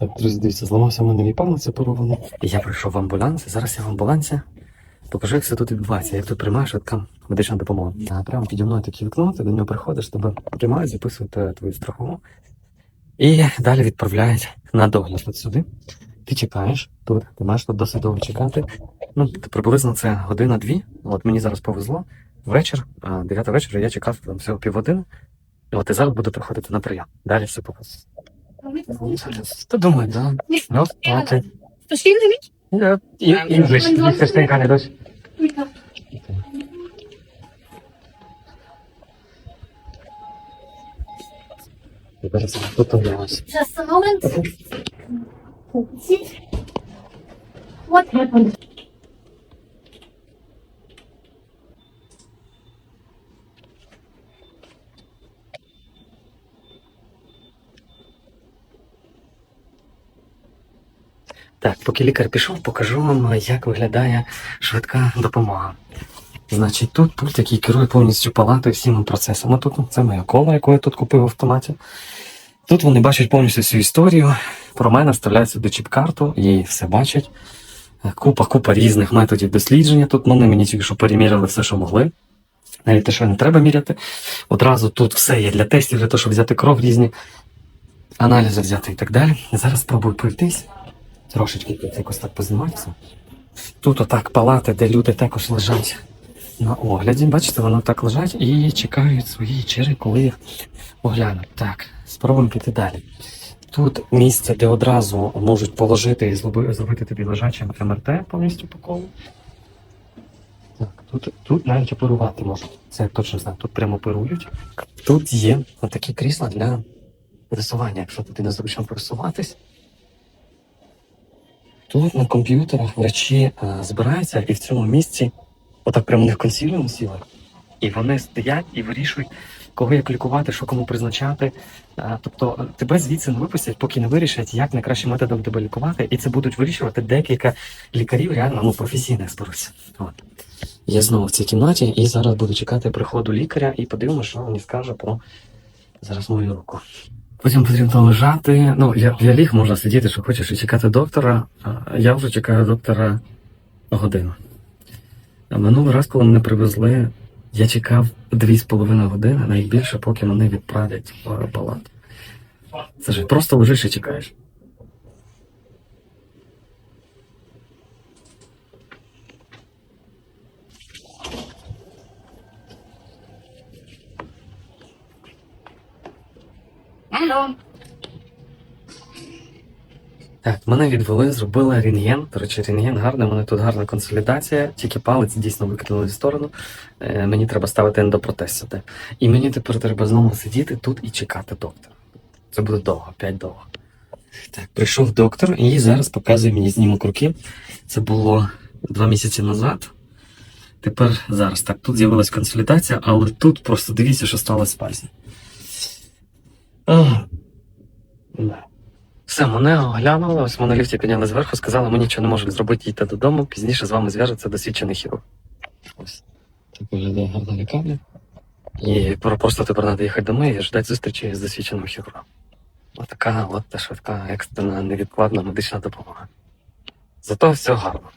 Так, друзі, дивіться, зламався в мене мій палець оперований. Я прийшов в амбуланс, зараз я в амбулансі покажу, як все тут відбувається, як тут приймає швидка медична допомога. А прямо піді мною таке вікно, ти до нього приходиш, тебе приймають, записують твою страхову. І далі відправляють на догляд от сюди. Ти чекаєш тут, ти маєш тут досить довго чекати. Ну, приблизно це година-дві. От мені зараз повезло. Вечір, а, 9 вечора, я чекав там всього півгодини. От і зараз буду приходити на прийом. Далі все показую. Та думаю, да. Ну, окей. Verstehen Sie mich? Ja, English. Ich verstehe keine Deutsch. Зараз готувалася. Just a moment. See? What happened? Так, поки лікар пішов, покажу вам, як виглядає швидка допомога. Значить, тут пульт, який керує повністю палатою всіма процесами. Тут ну, це моя кола, яку я тут купив в автоматі. Тут вони бачать повністю всю історію. Про мене вставляють сюди чіп-карту, її все бачать. Купа, купа різних методів дослідження. Тут вони мені тільки що переміряли все, що могли. Навіть те, що не треба міряти. Одразу тут все є для тестів, для того, щоб взяти кров різні, аналізи взяти і так далі. Зараз спробую пройтись. Трошечки тут якось так позніматися. Тут отак палати, де люди також лежать на огляді. Бачите, вони так лежать і чекають своєї черги, коли їх оглянуть. Так, спробуємо піти далі. Тут місце, де одразу можуть положити і зробити тобі лежачим МРТ повністю по колу. Так, тут, тут навіть оперувати можуть. Це я точно знаю. Тут прямо оперують. Тут є такі крісла для пересування, якщо тобі незручно пересуватись. Тут на комп'ютерах врачі е, збираються і в цьому місці, отак прямо не в консіліум сіли, і вони стоять і вирішують, кого як лікувати, що кому призначати. Е, Тобто е, тебе звідси не випустять, поки не вирішать, як найкращим методом тебе лікувати, і це будуть вирішувати декілька лікарів, реально ну, професійних зберуться. От. Я знову в цій кімнаті і зараз буду чекати приходу лікаря і подивимося, що мені скаже про зараз мою руку. Потім потрібно лежати. Ну, я, я ліг, можна сидіти, що хочеш, і чекати доктора. Я вже чекаю доктора годину. А минулий раз, коли мене привезли, я чекав дві з половиною години, найбільше, поки мене відправлять в палату. Це ж просто лежиш і чекаєш. Так, мене відвели, зробили рентген. До речі, рентген гарний, у мене тут гарна консолідація, тільки палець дійсно викинули в сторону. Е, мені треба ставити ендопротез сюди. І мені тепер треба знову сидіти тут і чекати доктора. Це буде довго, п'ять довго. Так, прийшов доктор і зараз показує мені знімок руки. Це було два місяці назад. Тепер зараз так, тут з'явилась консолідація, але тут просто дивіться, що сталося. Да. Все, мене оглянули, ось мене ліфті підняли зверху, сказали, ми нічого не можемо зробити, їдьте додому, пізніше з вами зв'яжеться досвідчений хірург. Ось. Так виглядає гарна лікарня. І просто тепер треба їхати домой і ждати зустрічі з досвідченим хірургом. Отака от швидка, екстрена, невідкладна медична допомога. Зато все гарно.